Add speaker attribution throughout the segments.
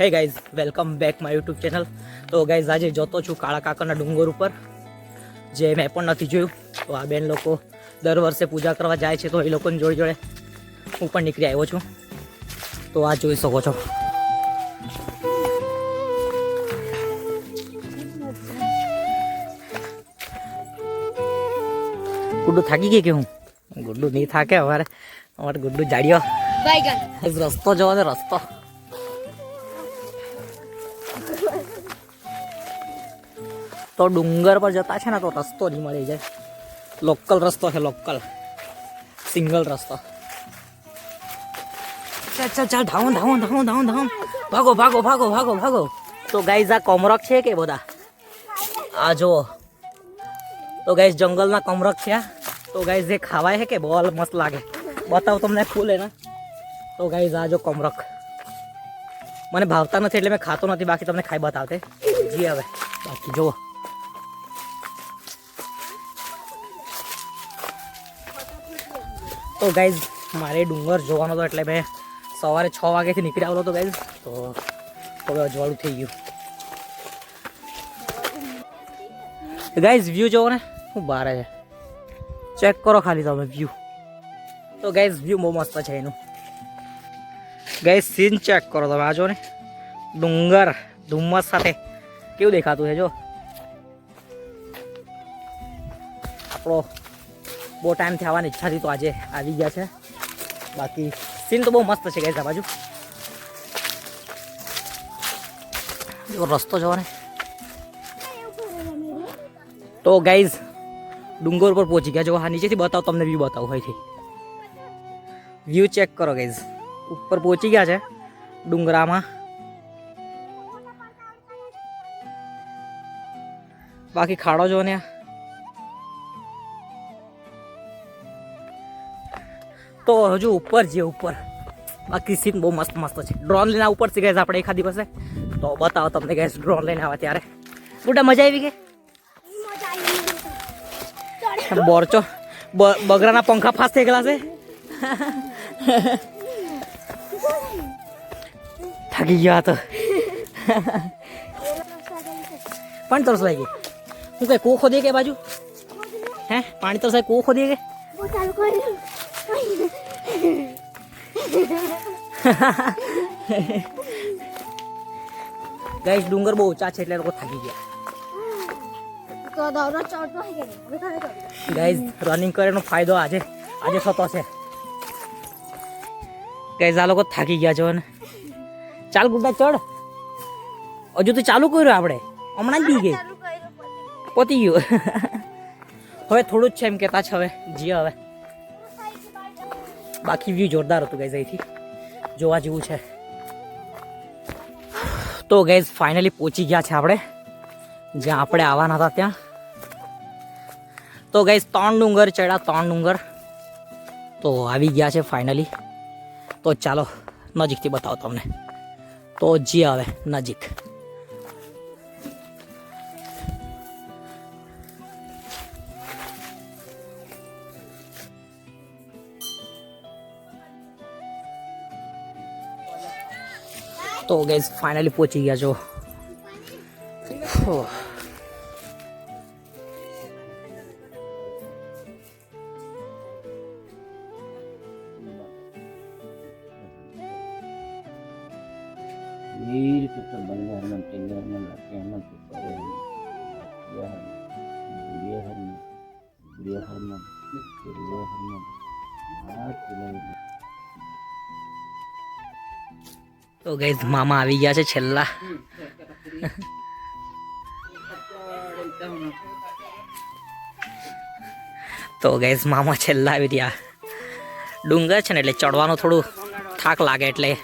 Speaker 1: Hey guys welcome back my YouTube channel. તો guys આજે જોતો છું કાળા કાકરના ડુંગર ઉપર જે મેં પણ નથી જોયું. તો આ બેન લોકો દર વર્ષે પૂજા કરવા જાય છે તો એ લોકોની જોડે જોડે હું પણ નીકળી આવ્યો છું. તો આ જોઈ શકો છો. ગુડ્ડુ થાકી ગઈ કે હું? ગુડ્ડુ નહીં થાકે અમારે. અમારે ગુડ્ડુ જાડ્યો રસ્તો જોવો રસ્તો. તો ડુંગર પર જતા છે ને તો રસ્તો નહીં મળી જાય. લોકલ રસ્તો છે લોકલ સિંગલ રસ્તો. ચાલ ચાલ ચાલ ધાવો ધાવો ધાવો ધાવો ધાવો ભાગો ભાગો ભાગો ભાગો ભાગો. તો ગાઈઝ આ કોમરક છે કે બધા? આ જુઓ. તો ગાઈઝ જંગલના કોમરક છે. તો ગાઈઝ એ ખાવાય છે કે બહુ મસ્ત લાગે. બતાવ તમને ખુલે ને તો ગાઈઝ આ જો કોમરક. મને ભાવતા નથી એટલે મેં ખાતો નથી, બાકી તમને ખાઈ બતાવતે. જી હવે. બાકી જુઓ. તો ગાઈઝ મારે ડુંગર જોવાનો હતો એટલે મેં સવારે છ વાગ્યાથી નીકળી આવેલો હતો ગાઈઝ તો હવે અજવાળું થઈ ગયું. ગાઈઝ વ્યૂ જોવો ને હું બહાર છે? ચેક કરો ખાલી તમે વ્યૂ તો ગાઈઝ વ્યૂ બહુ મસ્ત છે એનું. ગાઈઝ સીન ચેક કરો તમે, આ જો ને, ડુંગર, ધુમ્મસ સાથે કેવું દેખાતું છે, જો. આપણો બહુ ટાઈમથી આવવાની ઈચ્છા હતી તો આજે આવી ગયા છે. બાકી સીન તો બહુ મસ્ત છે ગાઈઝ આ બાજુ. રસ્તો જવાને તો ગાઈઝ ડુંગર પર પહોંચી ગયા. જો હા નીચેથી બતાવો, તમને વ્યૂ બતાવું અહીંથી. વ્યૂ ચેક કરો ગાઈઝ ઉપર પહોંચી ગયા છે ડુંગરામાં. બાકી ખાડો જો ને તો હજુ ઉપર છે ઉપર. બાકી સીન બહુ મસ્ત મસ્ત છે. ડ્રોન લઈને ઉપર છે ગાઈઝ આપણે એખાદી પાસે. તો બતાવો તમને ગાઈઝ ડ્રોન લઈને આવે ત્યારે. બુટા મજા આવી ગઈ? બોરચો? બગરાના પંખા ફાસ થઈ ગયેલા છે? થાકી ગયા તો. પણ તરસ લાગી હું કઈ કૂવો ખોદી કે બાજુ? હે? પાણી તરસ કૂવો ખોદી કે? ગાઈસ ડુંગર બહુ ઊંચા છે એટલે લોકો થાકી ગયા. ગાઈસ રનિંગ કરવાનો ફાયદો આજે આજે થતો છે. ગાઈસ આ લોકો થાકી ગયા છો ને. ચાલ ગુड्डा ચડ. હજુ તો ચાલુ કર્યું આપણે. હમણાં જ બી ગઈ. પતી ગયું. હવે થોડું જ છે એમ કહેતા છે હવે. જીઓ હવે. બાકી વ્યૂ જોરદાર હતું ગાઈઝ અહીંથી. જોવા જેવું છે. તો ગાઈઝ ફાઇનલી પહોંચી ગયા છે આપણે. જ્યાં આપણે આવવાના હતા ત્યાં. તો ગાઈઝ ત્રણ ડુંગર ચડ્યા, ત્રણ ડુંગર. તો આવી ગયા છે ફાઇનલી તો ચાલો, નજીકથી બતાવો તમને. તો જી આવે, નજીક. તો ગઈઝ ફાઇનલી પહોંચી ગયા છો ઓહ. તો ગઈ મામા આવી ગયા છે છેલ્લા. તો ગઈ મામા છેલ્લા આવી રહ્યા. ડુંગર છે ને એટલે ચડવાનું થોડું થાક લાગે એટલે.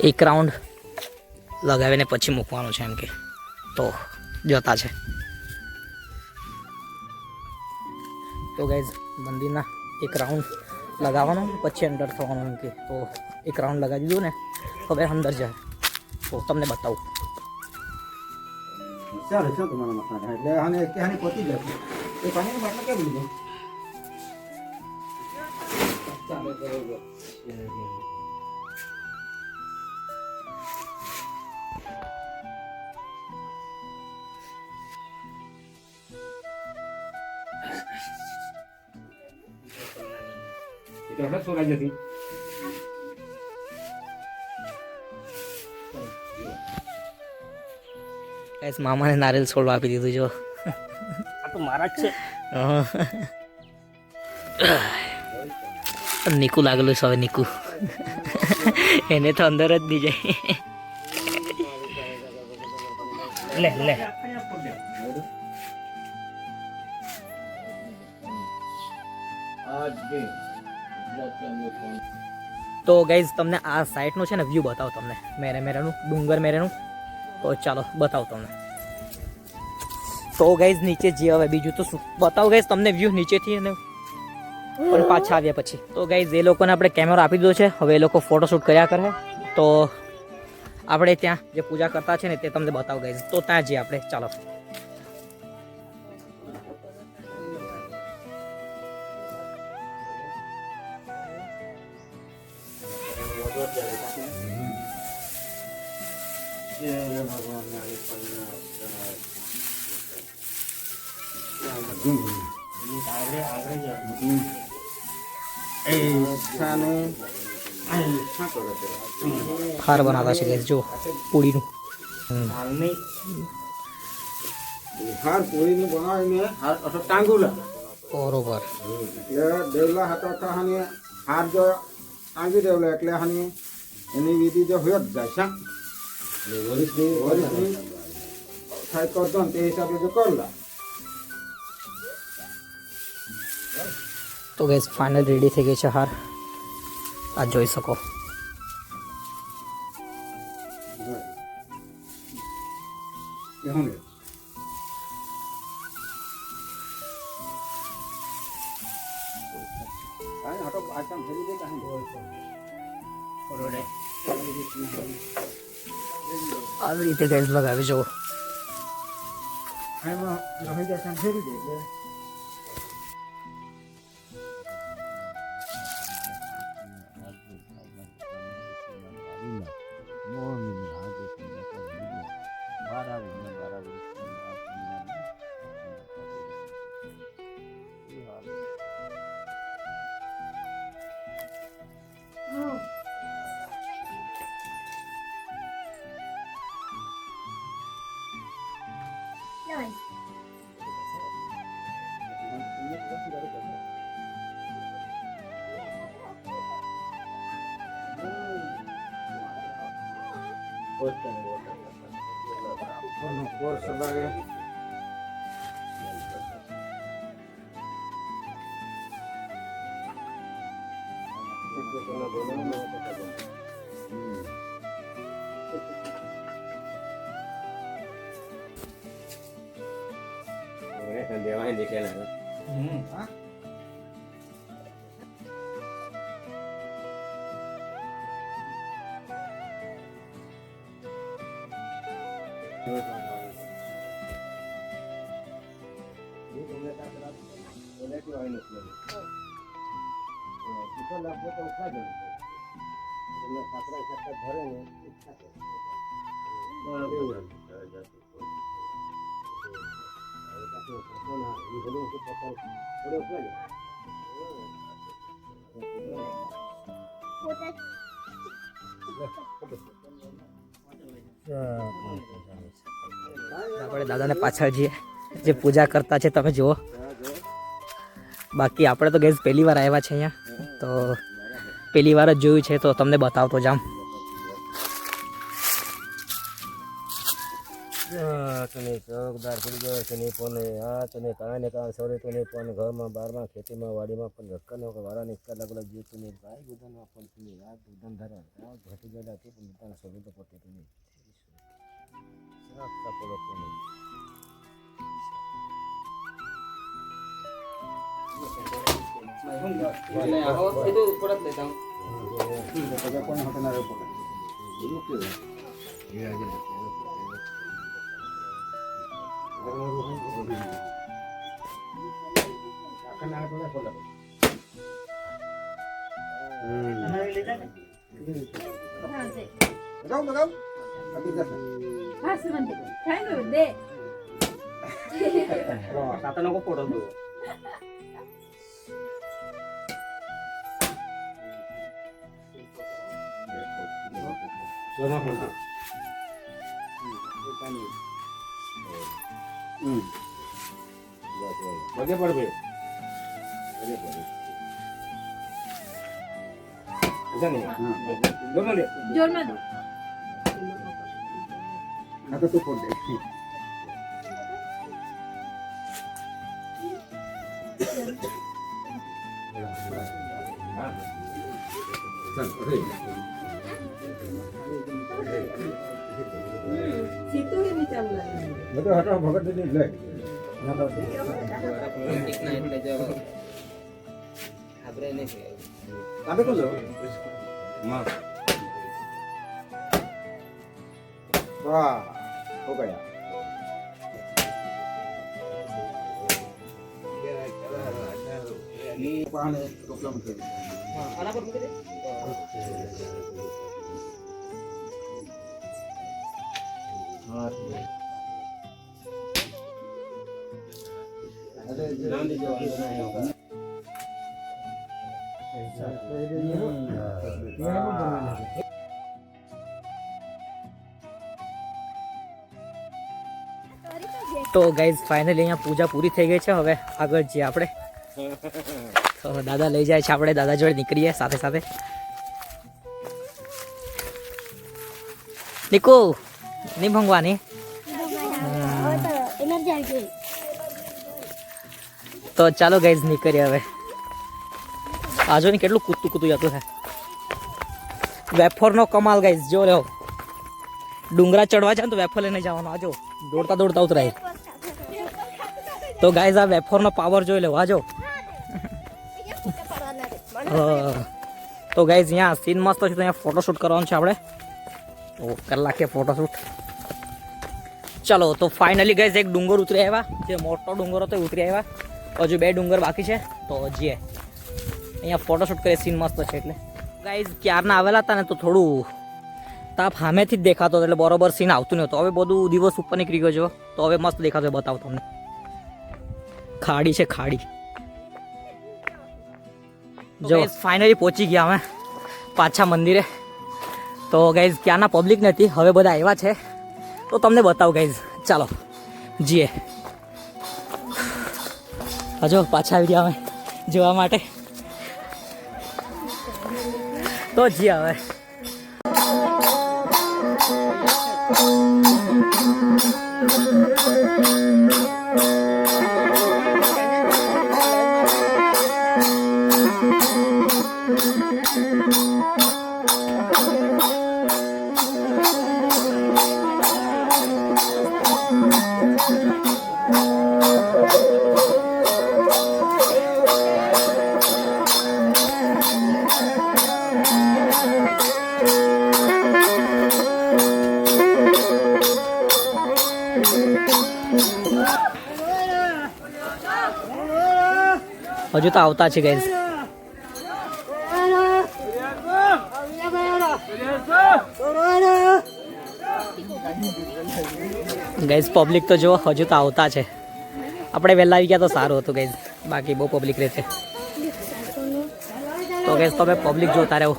Speaker 1: એક રાઉન્ડ લગાવીને પછી મૂકવાનું છે એમ કે. તો જોતા છે. તો ગાઈઝ મંદિરના એક રાઉન્ડ લગાવવાનો પછી અંદર થવાનું એમ કે તો એક રાઉન્ડ લગાવી દીધું ને હવે અંદર જાય તો તમને બતાવું
Speaker 2: ચાલે છે તમારા મકાન એટલે આને ત્યાંની પહોંચી જશે એ પાણીની બાટલો કેમ લીધો
Speaker 3: એટલે હમણાં સોના જતી
Speaker 1: ગાઈસ મામાને નારિયેલ છોડવા આપી દીધું જો.
Speaker 3: આ તો મારા જ છે.
Speaker 1: નીકુ લાગેલું છે હવે નીકુ. એને તો અંદર જ નહીં જાય. લે લે. તો ગાઈઝ તમને આ સાઈડનું છે ને વ્યૂ બતાવો તમને. મેરે મેરેનું, ડુંગર મેરેનું. તો ચાલો, બતાવો તમને. તો ગાઈઝ નીચે જે હવે બીજું તો શું? બતાવો ગાઈઝ તમને વ્યૂ નીચેથી અને પણ પાછા આવ્યા પછી. તો ગાઈઝ એ લોકોને આપણે કેમેરો આપી દીધો છે. હવે એ લોકો ફોટોશૂટ કર્યા કરે. તો આપણે ત્યાં જે પૂજા કરતા છે ને, તે તમને બતાવો ગાઈઝ તો ત્યાં જઈએ આપણે. ચાલો. હાર બનાવતા છે ગાઈઝ જો
Speaker 3: હાલની
Speaker 2: હાર પૂરીનું બનાવીને હાર ટાંગુલા.
Speaker 1: બરોબર.
Speaker 2: એટલે દેવલા હતા તો હાની હાર જો ટાંગી દેવલા એટલે હાની એની વિધિ જો હોય જ જાય છે વરિષ્ઠની થાય કરતો તે હિસાબે જો કરલા.
Speaker 1: તો ગેસ ફાઇનલ રેડી થઈ ગઈ છે હાર. આ જોઈ શકો.
Speaker 2: એ હું લે કાંઈ હાટો આચામ ફેરી દે કાંઈ
Speaker 1: આવી રીતે ગેસ લગાવી જુઓ
Speaker 2: એમાં રહી જાય કાંઈ ફેરી કોર્સ લાગે
Speaker 4: દેવાય દેખેલા
Speaker 2: હા
Speaker 1: આપણે દાદાને પાછળ જઈએ. જે પૂજા કરતા છે, તમે જુઓ. બાકી આપણે તો ગેસ પહેલી વાર આવ્યા છે અહીંયા. તો પહેલી વાર જ જોયું છે, તો તમને બતાવતો જામ
Speaker 4: તને ચોકદાર પડી ગયો તને પણ આ તને કાંઈ ને કાંઈ સોરે નહીં પણ ઘરમાં બારમાં ખેતીમાં વાડીમાં પણ રક્કનો કે વાળા નિષ્કા અલગ અલગ જે તું ગાય બધામાં પણ તું આ દુધન ધરા આ ઘટી ગયેલા તે પણ બધાને સોરી તો પોતે તું સાફ પડો તું
Speaker 2: કોણ હતો ના રે પોતે લગાવ લગાવ આપી જશે
Speaker 3: સાતનો કો ફોટો દો जाऊ ना जाऊ असं म्हणते काय करून दे
Speaker 2: आता नको फोटो तू सोना फोटो మధ్య పడిపోయావు మధ్య పడిపోయావు కథతో పోండి సరే બધું હટાવ ભગત દીદી લે તમે કોણ લો
Speaker 3: માં
Speaker 2: વાહ હો ગયા પાણી ટોપલા મૂકી
Speaker 1: તો ગાઈઝ ફાઇનલી અહીંયા પૂજા પૂરી થઈ ગઈ છે. હવે આગળ જઈએ આપણે. તો દાદા લઈ જાય છે આપણે. દાદા જોડે નીકળીએ સાથે સાથે. નીકુ નહીં ભંગવાની તો ચાલો ગાઈઝ નીકળીએ હવે. આજો ને કેટલું કૂતું કૂતું જતું છે. વેફરનો કમાલ ગાઈઝ જો રહ્યો ડુંગરા ચડવા જાય ને તો વેફર લઈને જવાનો. આજો દોડતા દોડતા ઉતરાય. તો ગાઈઝ આ વેફરનો પાવર જોઈ લેવો આજો. તો ગાઈઝ અહીંયા સીન મસ્ત છે, તો અહીંયા ફોટોશૂટ કરવાનું છે આપણે. તો કલાકે ફોટોશૂટ ચલો, તો ફાઇનલી ગાઈઝ એક ડુંગર ઉતરી આવ્યા. જે મોટો ડુંગર હતો એ ઉતરી આવ્યા. હજુ બે ડુંગર બાકી છે, તો જઈએ અહીંયા ફોટોશૂટ કરીએ સીન મસ્ત છે એટલે. ગાઈઝ ક્યારના આવેલા હતા ને, તો થોડું તાપ સામેથી જ દેખાતો એટલે બરોબર સીન આવતું નહોતું. હવે બધું દિવસ ઉપર નીકળી ગયો તો હવે મસ્ત દેખાતો બતાવું તમને. ખાડી છે ખાડી. જો. ફાઇનલી પહોંચી ગયા અમે પાછા મંદિરે. તો ગાઈઝ ક્યાંના પબ્લિક નથી હવે બધા આવ્યા છે. તો તમને બતાવું ગાઈઝ ચાલો જીએ હજો પાછા આવી ગયા અમે જોવા માટે. તો જીએ હવે. હજુ તો આવતા છે ગઈ ગાઈઝ પબ્લિક તો જો હજુ તો આવતા છે. આપણે વહેલા આવી ગયા તો સારું હતું ગાઈઝ બાકી બહુ પબ્લિક રહેશે તો ગાઈઝ તમે પબ્લિક જોતા રહો.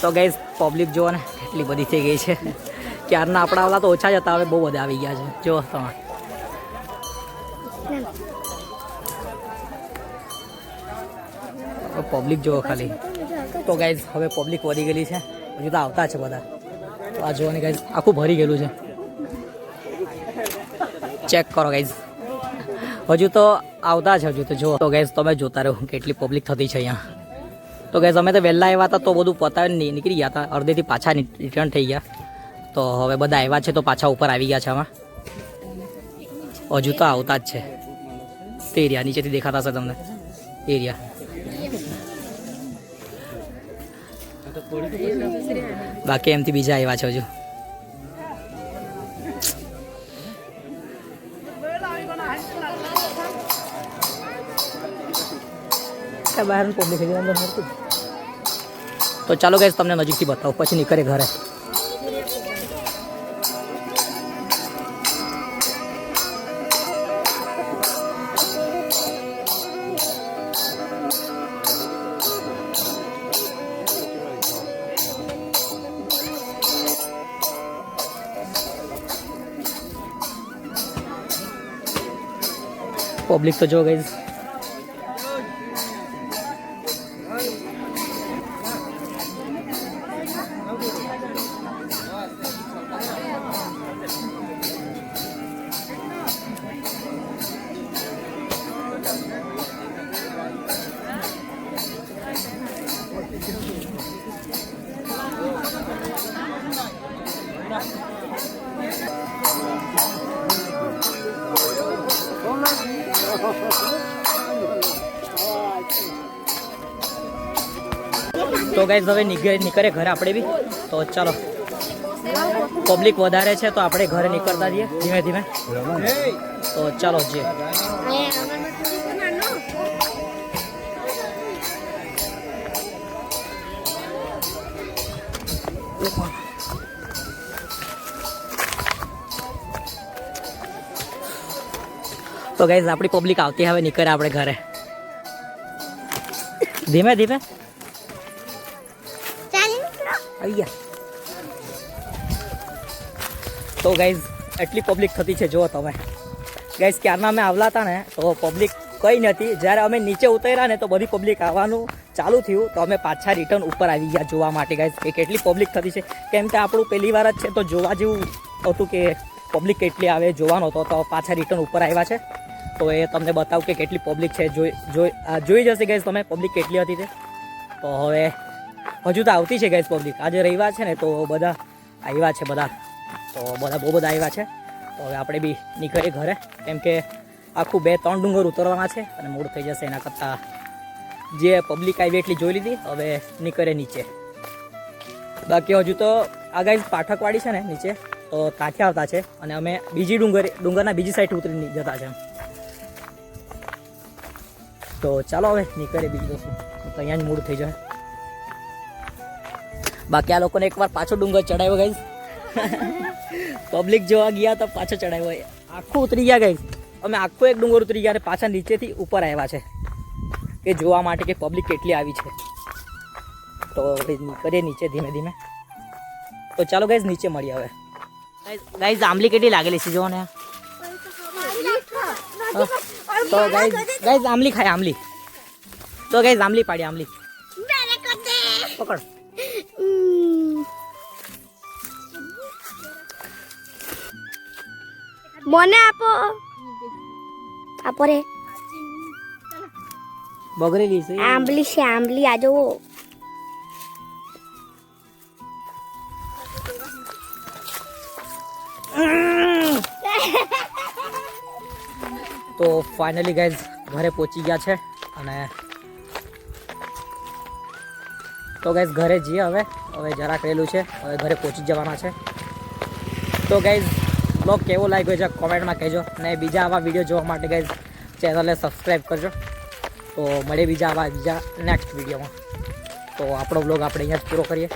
Speaker 1: તો ગઈ પબ્લિક જુઓ ને, કેટલી બધી થઈ ગઈ છે. ક્યારના આપણા વાળા તો ઓછા જ હતા, હવે બહુ બધા આવી ગયા છે. જો તમે. પબ્લિક જુઓ ખાલી. તો ગાઈઝ હવે પબ્લિક વધી ગયેલી છે. હજુ તો આવતા છે બધા. તો આ જોવાની ગાઈઝ આખું ભરી ગયેલું છે. ચેક કરો ગાઈઝ હજુ તો આવતા છે હજુ તો જો. તો ગેસ તમે જોતા રહો કેટલી પબ્લિક થતી છે અહીંયા. તો ગેસ અમે તો વહેલા આવ્યા હતા તો બધું પતાવી નીકળી ગયા હતા. અડધેથી પાછા રિટર્ન થઈ ગયા. તો હવે બધા આવ્યા છે તો પાછા ઉપર આવી ગયા છે આમાં. હજુ તો આવતા જ છે. તે એરિયા નીચેથી દેખાતા હશે તમને. એરિયા બાકી એમથી બીજા આવ્યા છે હજુ. બહાર પબ્લિક અંદર મળતું તો ચાલો ગાઈસ તમને નજીકથી બતાવું. પછી નીકળે ઘરે. પબ્લિક તો જો ગાઈસ તો ગાઈઝ હવે નીકળે ઘરે આપણે બી. તો ચાલો. પબ્લિક વધારે છે, તો આપણે ઘરે નીકળતા જઈએ. ધીમે ધીમે. તો ચાલો, જઈએ. તો ગાઈઝ આપણી પબ્લિક આવતી હવે નીકળે આપણે ઘરે. ધીમે ધીમે. આવી ગયા તો ગાઈઝ એટલી પબ્લિક થતી છે, જુઓ તમે. ગાઈઝ ક્યારના અમે આવલા હતા ને, તો પબ્લિક કંઈ નથી જ્યારે અમે નીચે ઉતર્યા ને, તો બધી પબ્લિક આવવાનું ચાલુ થયું. તો અમે પાછા રિટર્ન ઉપર આવી ગયા જોવા માટે ગાઈઝ કે કેટલી પબ્લિક થતી છે. કેમ કે આપણું પહેલી વાર જ છે, તો જોવા જેવું હતું કે પબ્લિક કેટલી આવે, જોવાનો હતો. તો પાછા રિટર્ન ઉપર આવ્યા છે. તો એ તમને બતાવું કે કેટલી પબ્લિક છે. જોઈ જોઈ જશે ગાઈઝ તમે પબ્લિક કેટલી હતી તે. તો હવે હજુ તો આવતી છે ગેસ પબ્લિક આજે રવિવાર છે ને, તો બધા આવ્યા છે બધા. તો બધા બહુ બધા આવ્યા છે. તો હવે આપણે બી નીકળીએ ઘરે. કેમ કે આખું બે ત્રણ ડુંગર ઉતરવાના છે અને મૂળ થઈ જશે એના કરતાં જે પબ્લિક આવી એટલી જોઈ લીધી. હવે નીકળે નીચે. બાકી હજુ તો આ ગાઈઝ પાઠકવાડી છે ને નીચે, તો ત્યાંથી આવતા છે અને અમે બીજી ડુંગર, ડુંગરના બીજી સાઈડ ઉતરી જતા છે તો ચાલો હવે નીકળે બીજું તો અહીંયા જ મૂળ થઈ જાય. બાકી આ લોકોને એકવાર પાછો ડુંગર ચડાવ્યો ગઈ પબ્લિક જોવા ગયા તો પાછો ચડાવ્યો. આખું ઉતરી ગયા ગઈ અમે આખો એક ડુંગર ઉતરી ગયા અને પાછા નીચેથી ઉપર આવ્યા છે. કે જોવા માટે કે પબ્લિક કેટલી આવી છે. તો કરીએ નીચે ધીમે ધીમે. તો ચાલો ગાઈઝ નીચે મળીએ હવે. ગાઈઝ આંબલી કેટલી લાગેલી છે જો ને. તો ગાઈઝ ગાઈઝ આંબલી ખાય આંબલી. તો ગાઈઝ આંબલી પાડી આંબલી.
Speaker 5: મને આપો. આપો રે
Speaker 1: બગડેલી છે.
Speaker 5: આંબલી છે આંબલી. આ જુઓ.
Speaker 1: તો ફાઇનલી ગાઈઝ ઘરે પહોંચી ગયા છે અને તો ગાઈઝ ઘરે જઈએ હવે. હવે જરાક રહેલું છે. હવે ઘરે પહોંચી જવાના છે. તો ગાઈઝ બ્લોગ કેવો લાગ્યો છે કોમેન્ટમાં કહેજો. અને બીજા આવા વીડિયો જોવા માટે ગાઈઝ ચેનલને સબસ્ક્રાઈબ કરજો. તો મળે બીજા આવા બીજા નેક્સ્ટ વિડીયોમાં તો આપણો બ્લોગ આપણે અહીંયા જ પૂરો કરીએ.